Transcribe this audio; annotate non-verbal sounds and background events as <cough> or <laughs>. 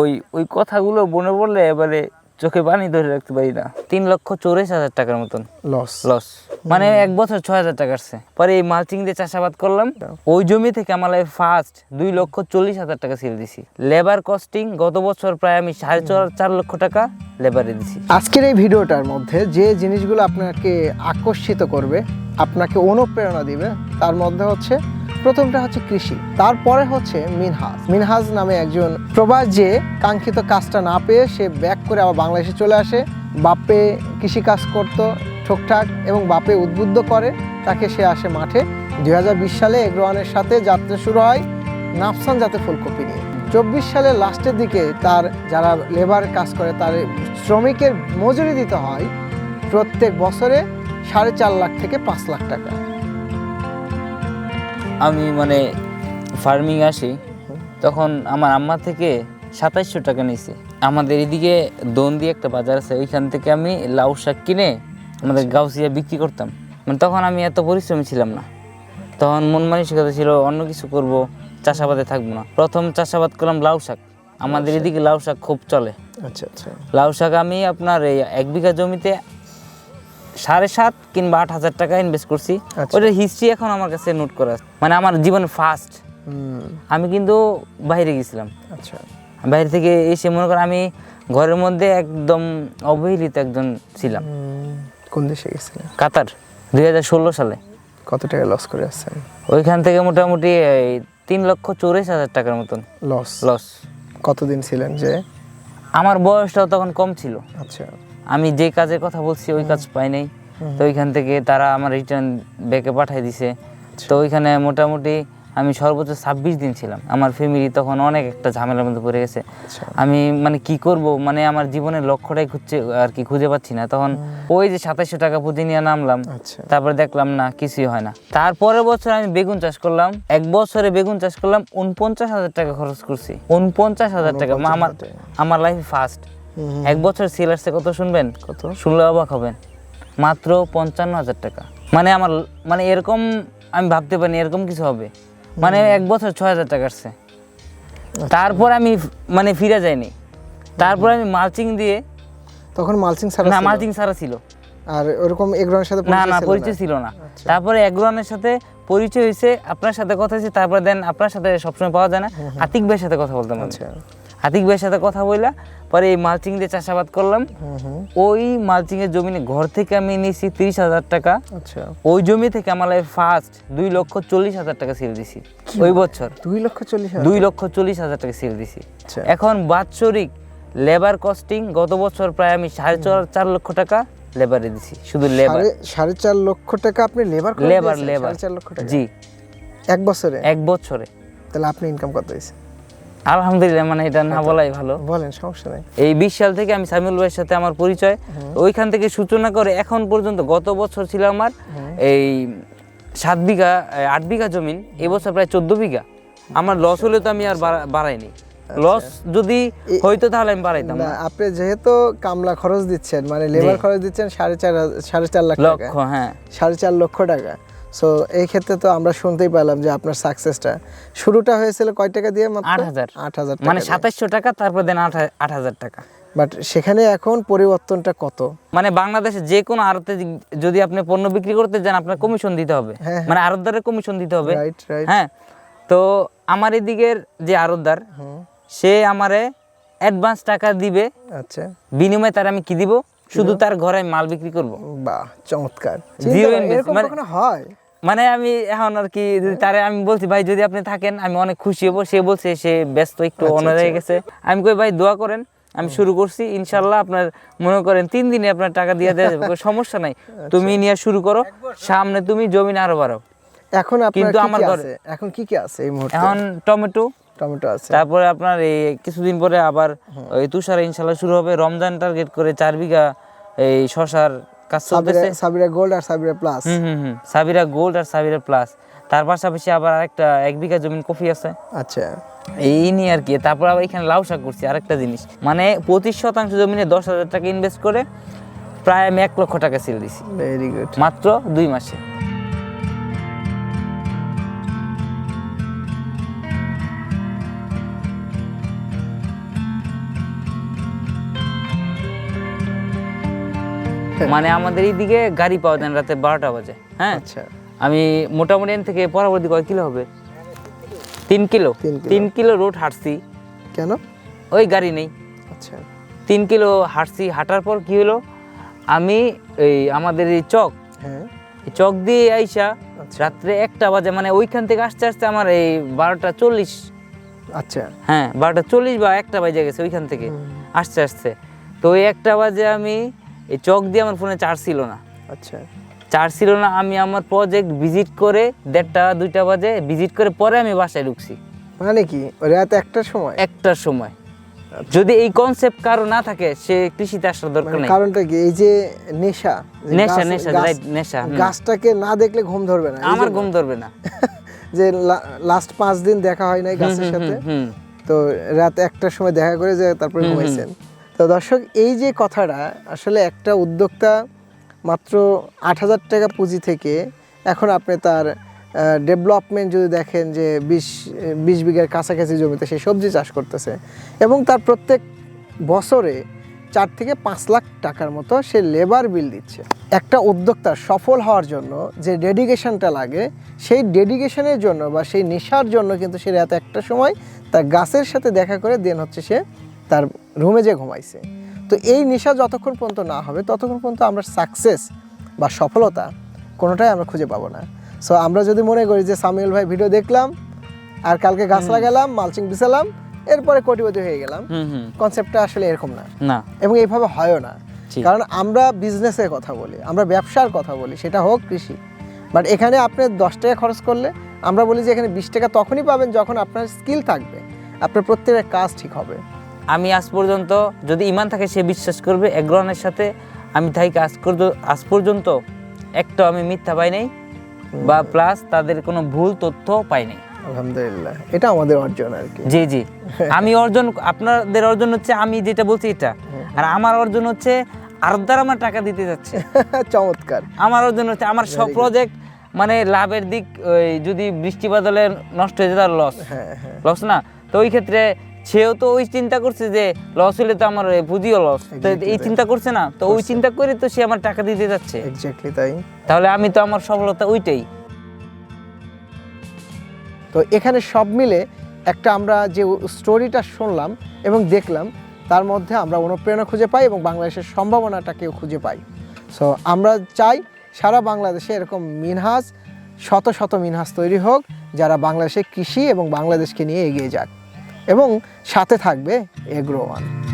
ওই ওই কথাগুলো মনে পড়লে এবারে চোখে পানি ধরে রাখতে পারি না। তিন লক্ষ চল্লিশ হাজার টাকার মতন। লস লস মানে এক বছর ছয় হাজার টাকা আসছে। পরে এই মালচিং দিয়ে চাষাবাদ করলাম। ওই জমি থেকে আমার ফার্স্ট দুই লক্ষ চল্লিশ হাজার টাকা সেল দিছি। লেবার কস্টিং গত বছর প্রায় আমি সাড়ে চার চার লক্ষ টাকা লেবারে দিছি। আজকের এই ভিডিওটার মধ্যে যে জিনিসগুলো আপনাকে আকর্ষিত করবে আপনাকে অনুপ্রেরণা দিবে তার মধ্যে হচ্ছে প্রথমটা হচ্ছে কৃষি, তারপরে হচ্ছে মিনহাজ। মিনহাজ নামে একজন প্রবাস যে কাঙ্ক্ষিত কাজটা না পেয়ে সে ব্যাক করে আবার বাংলাদেশে চলে আসে। বাপে কৃষি কাজ করতো ঠোকঠাক এবং বাপে উদ্বুদ্ধ করে, তাকে সে আসে মাঠে। দু হাজার বিশ সালে এগ্রোয়ানের সাথে যাত্রা শুরু হয় নাফসান জাতে ফুলকপি নিয়ে। চব্বিশ সালের লাস্টের দিকে তার যারা লেবার কাজ করে, তার শ্রমিকের মজুরি দিতে হয় প্রত্যেক বছরে সাড়ে চার লাখ থেকে পাঁচ লাখ টাকা। আমি মানে ফার্মিং আসি তখন আমার আম্মা থেকে সাতাইশশো টাকা নিয়েছে আমাদের এদিকে দন দিয়ে একটা বাজার আছে ওইখান থেকে আমি লাউ শাক কিনে আমাদের গাউসিয়া বিক্রি করতাম। মানে তখন আমি এত পরিশ্রমী ছিলাম না। তখন মন মানসিকতা ছিল অন্য কিছু করব চাষাবাদে থাকব না। প্রথম চাষাবাদ করলাম লাউ শাক। আমাদের এদিকে লাউ শাক খুব চলে। আচ্ছা আচ্ছা। লাউ শাক আমি আপনার এই এক বিঘা জমিতে সাড়ে সাত কিংবা আট হাজার টাকা ইনভেস্ট করছি। আচ্ছা। ওটার হিস্ট্রি এখন আমার কাছে নোট করা মানে আমার জীবন ফার্স্ট আমি কিন্তু বাইরে গেছিলাম। আচ্ছা। বাইরে থেকে এসে মনে করেন আমি ঘরের মধ্যে একদম অবহেলিত একজন ছিলাম। কোন দেশে গেছিলেন? কাতার দুই হাজার ষোলো সালে। কত টাকা লস করে আসছেন ওইখান থেকে মোটামুটি তিন লক্ষ চল্লিশ হাজার টাকার মতন লস লস কতদিন ছিলেন যে? আমার বয়সটাও তখন কম ছিল। আচ্ছা। আমি যে কাজের কথা বলছি ওই কাজ পাই নাই। তো ওইখান থেকে তারা আমার রিটার্ন ব্যাকে পাঠিয়ে দিছে। তো ওইখানে মোটামুটি আমি সর্বোচ্চ ছাব্বিশ দিন ছিলাম। আমার ফ্যামিলি তখন অনেক একটা ঝামেলার মধ্যে পড়ে গেছে। আচ্ছা। আমি মানে কি করব? মানে আমার জীবনের লক্ষ্যটাই খুঁজছে আর কি খুঁজে পাচ্ছি না। তখন ওই যে সাতাইশশো টাকা পুঁজি নিয়ে নামলাম। আচ্ছা। তারপরে দেখলাম না কিছুই হয় না। তারপরের বছর আমি বেগুন চাষ করলাম। এক বছরে বেগুন চাষ করলাম উনপঞ্চাশ হাজার টাকা খরচ করছি। উনপঞ্চাশ হাজার টাকা। আমার আমার লাইফে ফার্স্ট এক বছর সেল আসছে কত শুনবেন? কত? শুনলে অবাক হবেন। মাত্র পঞ্চান্ন হাজার টাকা। মানে আমার মানে এরকম আমি ভাবতে পারিনি এরকম কিছু হবে। মানে এক বছর ছয় হাজার টাকা আসছে। তারপর আমি মানে ফিরে যাইনি। তারপর আমি মালচিং দিয়ে তখন মালচিং ছাড়া না ছিল? মালচিং ছাড়া ছিল। আর ওরকম এগ্রোনের সাথে না না পরিচয় ছিল না? তারপরে একজনের সাথে পরিচয় হয়েছে আপনার সাথে কথা হয়েছে তারপর দেন আপনার সাথে সবসময় পাওয়া যায় না। আতিক ভাইয়ের সাথে কথা বলতাম। আচ্ছা। আতিক ভাইয়ের সাথে কথা বললা পরে এই মালচিং দিয়ে চাষাবাদ করলাম। ওই মালচিং এর জমিনে ঘর থেকে আমি নিয়েছি তিরিশ হাজার টাকা। আচ্ছা। ওই জমি থেকে আমার ফার্স্ট দুই লক্ষ চল্লিশ হাজার টাকা সেল দিছি। ওই বছর। দুই লক্ষ চল্লিশ দুই লক্ষ চল্লিশ হাজার টাকা সেল দিছি। আচ্ছা। এখন বাৎসরিক লেবার কস্টিং গত বছর প্রায় আমি সাড়ে চার চার লক্ষ টাকা লেবারে দিছি শুধু লেবার সাড়ে সাড়ে চার লক্ষ টাকা আপনি লেবার লেবার লেবার চার লক্ষ টাকা? জি। এক বছরে? এক বছরে। তাহলে আপনি ইনকাম কত হয়েছে আলহামদুলিল্লাহ মানে এটা না বলাই ভালো। বলেন সমস্যা নেই। এই বিশ সাল থেকে আমি সামিউল ভাইয়ের সাথে আমার পরিচয়। ওইখান থেকে সূচনা করে এখন পর্যন্ত গত বছর ছিল আমার এই সাত বিঘা আট বিঘা জমিন। এবছর প্রায় চোদ্দ বিঘা। আমার লস হলে তো আমি আর বাড়া- বাড়াইনি। লস যদি হইতো তাহলে আমি বাড়াইতাম আপনি যেহেতু কামলা খরচ দিচ্ছেন মানে লেবার খরচ দিচ্ছেন সাড়ে চার সাড়ে চার লাখ লক্ষ হ্যাঁ। সাড়ে চার লক্ষ টাকা। সো এই ক্ষেত্রে তো আমরা শুনতেই পেলাম যে আপনার সাকসেসটা শুরুটা হয়েছিল কয় টাকা দিয়ে মাত্র? আট হাজার। আট হাজার মানে সাতাইশশো টাকা তারপর দেন আট হাজার টাকা। বাট সেখানে এখন পরিবর্তনটা কত? মানে বাংলাদেশে যে কোনো আড়তে যদি আপনি পণ্য বিক্রি করতে যান আপনার কমিশন দিতে হবে। হ্যাঁ, মানে আড়তদারের কমিশন দিতে হবে। রাইট রাইট হ্যাঁ। তো আমার এদিকের যে আড়তদার সে আমারে অ্যাডভান্স টাকা দিবে। আচ্ছা। বিনিময়ে তার আমি কি দিব? শুধু তার ঘরে মাল বিক্রি করব। বাহ চমৎকার। invest- এরকম মানে- হয়? মানে আমি এখন আর কি যদি তারে আমি বলছি ভাই যদি আপনি থাকেন আমি অনেক খুশি হব। সে বলছে সে ব্যস্ত একটু আচ্ছা, অন্য জায়গায় গেছে। আমি কই ভাই দোয়া করেন আমি শুরু করছি। ইনশাল্লাহ আপনার মনে করেন তিন দিনে আপনার টাকা দিয়ে দেওয়া যাবে। সমস্যা নাই। আচ্ছা। তুমি নিয়ে শুরু করো। সামনে তুমি জমিন আরও বাড়াও। এখন কিন্তু আমার ঘরে- এখন কি কি আছে এই মুহূর্তে? এখন টমেটো। টমেটো আছে। তারপরে আপনার এই কিছুদিন পরে আবার ওই তুষার ইনশাল্লাহ শুরু হবে। রমজান টার্গেট করে চার বিঘা এই শশার কাজ চলতেছে। সাবিরা গোল্ড আর সাবিরা প্লাস হুম হুম হুম। সাবিরা গোল্ড আর সাবিরা প্লাস তার পাশাপাশি আবার আরেকটা এক বিঘা জমিন কফি আছে। আচ্ছা। এই নিয়ে আর কি। তারপর আবার এখানে লাউ শাক করছি আরেকটা জিনিস। মানে পঁচিশ শতাংশ জমিনে দশ হাজার টাকা ইনভেস্ট করে প্রায় আমি এক লক্ষ টাকা সেল দিছি। ভেরি গুড মাত্র দুই মাসে। মানে আমাদের এইদিকে গাড়ি পাওয়া যায় রাতে বারোটা বাজে হ্যাঁ? আচ্ছা। আমি মোটামুটি এখান থেকে পরবর্তী কয় কিলো হবে? তিন কিলো। তিন কিলো। রোড হাঁটছি। কেন? ওই গাড়ি নেই। আচ্ছা। তিন কিলো হাঁটছি হাঁটার পর কি হলো? আমি এই আমাদের এই চক হ্যাঁ। চক দিয়ে আইসা আচ্ছা। রাত্রে একটা বাজে মানে ওইখান থেকে আসতে আসতে আমার এই বারোটা চল্লিশ। আচ্ছা। হ্যাঁ বারোটা চল্লিশ বা একটা বাজে গেছে ওইখান থেকে আসতে আসতে। তো ওই একটা বাজে আমি এই চক দিয়ে আমার ফোনে চার্জ ছিল না। আচ্ছা। চার্জ ছিল না আমি আমার প্রজেক্ট ভিজিট করে দেড়টা দুইটা বাজে ভিজিট করে পরে আমি বাসায় ঢুকছি। মানে কি? রাত একটার সময়? একটার সময়। যদি এই কনসেপ্ট কারও না থাকে সে কৃষিতে আসার দরকার মানে নেই। কারণটা কি? এই যে নেশা নেশা নেশা রাইট নেশা গাছটাকে না দেখলে ঘুম ধরবে না আমার ঘুম ধরবে না। <laughs> যে লাস্ট পাঁচ দিন দেখা হয় নাই গাছের সাথে। তো রাত একটার সময় দেখা করে যে তারপরে। ঘুমাইছেন। তো দর্শক, এই যে কথাটা, আসলে একটা উদ্যোক্তা মাত্র আট হাজার টাকা পুঁজি থেকে এখন আপনি তার ডেভেলপমেন্ট যদি দেখেন যে বিশ বিশ বিঘার কাছাকাছি জমিতে সে সবজি চাষ করতেছে এবং তার প্রত্যেক বছরে চার থেকে পাঁচ লাখ টাকার মতো সে লেবার বিল দিচ্ছে। একটা উদ্যোক্তার সফল হওয়ার জন্য যে ডেডিকেশনটা লাগে, সেই ডেডিকেশনের জন্য বা সেই নেশার জন্য কিন্তু সে রাত একটা সময় তার গাছের সাথে দেখা করে দেন হচ্ছে সে তার রুমে যে ঘুমাইছে। তো এই নেশা যতক্ষণ পর্যন্ত না হবে ততক্ষণ পর্যন্ত আমরা সাকসেস বা সফলতা কোনোটাই আমরা খুঁজে পাবো না। সো আমরা যদি মনে করি যে সামিউল ভাই ভিডিও দেখলাম আর কালকে গাছ লাগালাম মালচিং বিছালাম এরপরে কোটিপতি হয়ে গেলাম। কনসেপ্টটা আসলে এরকম না। না। এবং এইভাবে হয়ও না। কারণ আমরা বিজনেসের কথা বলি আমরা ব্যবসার কথা বলি সেটা হোক কৃষি। বাট এখানে আপনি দশ টাকা খরচ করলে আমরা বলি যে এখানে বিশ টাকা তখনই পাবেন যখন আপনার স্কিল থাকবে আপনার প্রত্যেকের কাজ ঠিক হবে। আমি আজ পর্যন্ত যদি ইমান থাকে সে বিশ্বাস করবে এগ্রহণের সাথে আমি থাকি আজ আজ পর্যন্ত একটা আমি মিথ্যা পাই নাই বা প্লাস তাদের কোনো ভুল তথ্য পাই নাই। আলহামদুলিল্লাহ এটা আমাদের অর্জন আর কি। জি জি। আমি অর্জন আপনাদের অর্জন হচ্ছে আমি যেটা বলছি এটা। আর আমার অর্জন হচ্ছে আর দ্বারা আমার টাকা দিতে যাচ্ছে। <laughs> চমৎকার। আমার অর্জন হচ্ছে আমার সব প্রজেক্ট মানে লাভের দিক ওই যদি বৃষ্টি বাদলে নষ্ট হয়ে যায় তার লস হ্যাঁ হ্যাঁ। লস না? তো ওই ক্ষেত্রে সেও তো ওই চিন্তা করছে যে লস হলে তো আমার পুঁজিও লস তো এই চিন্তা করছে না। তো ওই চিন্তা করে তো সে আমার টাকা দিতে যাচ্ছে। এক্স্যাক্টলি তাই। তাহলে আমি তো আমার সফলতা ওইটাই। তো এখানে সব মিলে একটা আমরা যে স্টোরিটা শুনলাম এবং দেখলাম তার মধ্যে আমরা অনুপ্রেরণা খুঁজে পাই এবং বাংলাদেশের সম্ভাবনাটাকেও খুঁজে পাই। সো আমরা চাই সারা বাংলাদেশে এরকম মিনহাজ শত শত মিনহাজ তৈরি হোক যারা বাংলাদেশে কৃষি এবং বাংলাদেশকে নিয়ে এগিয়ে যাক। এবং সাথে থাকবে এগ্রো ওয়ান।